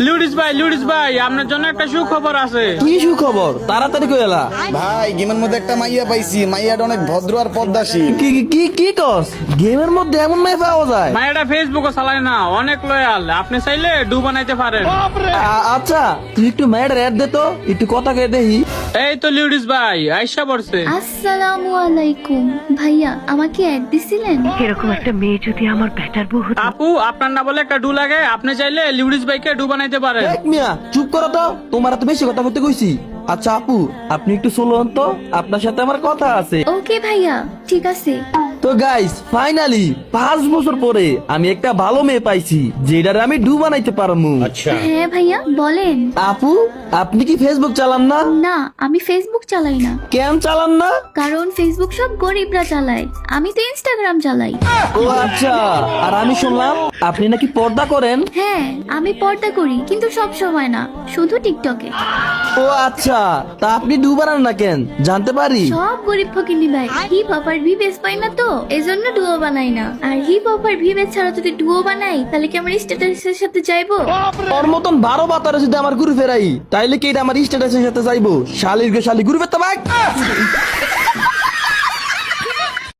লুডিস ভাই লুডিস ভাই আপনার জন্য একটা সুখবর আছে। কি সুখবর? তাড়াতাড়ি কই এলা ভাই গেমের মধ্যে একটা মাইয়া পাইছি। মাইয়াটা অনেক ভদ্র আর কি কি- কি কি কস গেমের মধ্যে এমন পাওয়া যায়? মায়েরা ফেসবুকও চালায় না অনেক লয়াল আপনি চাইলে ডু বানাইতে পারেন। আ- আচ্ছা তুই একটু মায়ের অ্যাড দে তো একটু কথা কে দেখি। এই তো লিউডিস ভাই আইসা পড়ছে। আসসালামু আলাইকুম। ভাইয়া আমাকে অ্যাড দিছিলেন? এরকম একটা মেয়ে যদি আমার ব্যাটার বউ হতো? আপু আপনার না বলে একটা ডু লাগে। আপনি চাইলে লিউডিস ভাইকে ডু বানাইতে পারেন। এক মিয়া চুপ করো তো। তোমার তো বেশি কথা বলতে কইছি। আচ্ছা আপু আপনি একটু শুনুন তো। আপনার সাথে আমার কথা আছে। ওকে ভাইয়া ঠিক আছে। তো গাইস ফাইনালি পাঁচ বছর পরে আমি একটা ভালো মেয়ে পাইছি যেটার আমি ডু বানাইতে পারমু। হ্যাঁ ভাইয়া বলেন। আপু আপনি কি ফেসবুক চালান না? না আমি ফেসবুক চালাই না। কেন চালান না? কারণ ফেসবুক সব গরিবরা চালায় আমি তো ইনস্টাগ্রাম চালাই। ও আচ্ছা আর আমি শুনলাম আপনি নাকি পর্দা করেন? হ্যাঁ আমি পর্দা করি কিন্তু সব সময় না শুধু টিকটকে ও আচ্ছা তা আপনি ডু বানান না কেন? জানতে পারি। সব গরিব ফকিনি ভাই হপ আর ভিভেস পাই না তো? এজন্য ডুয়ো বানাই না। আর হিপ হপ আর ভিমের ছাড়া যদি ডুয়ো বানাই, তাহলে কি আমার স্ট্যাটাসের সাথে যাইবো? তোর মতন বারো বাতারে যদি আমার ঘুরে ফেরাই তাইলে কি এটা আমার স্ট্যাটাসের সাথে যাইবো? শালির গে শালি গুরু ফেরতে ভাই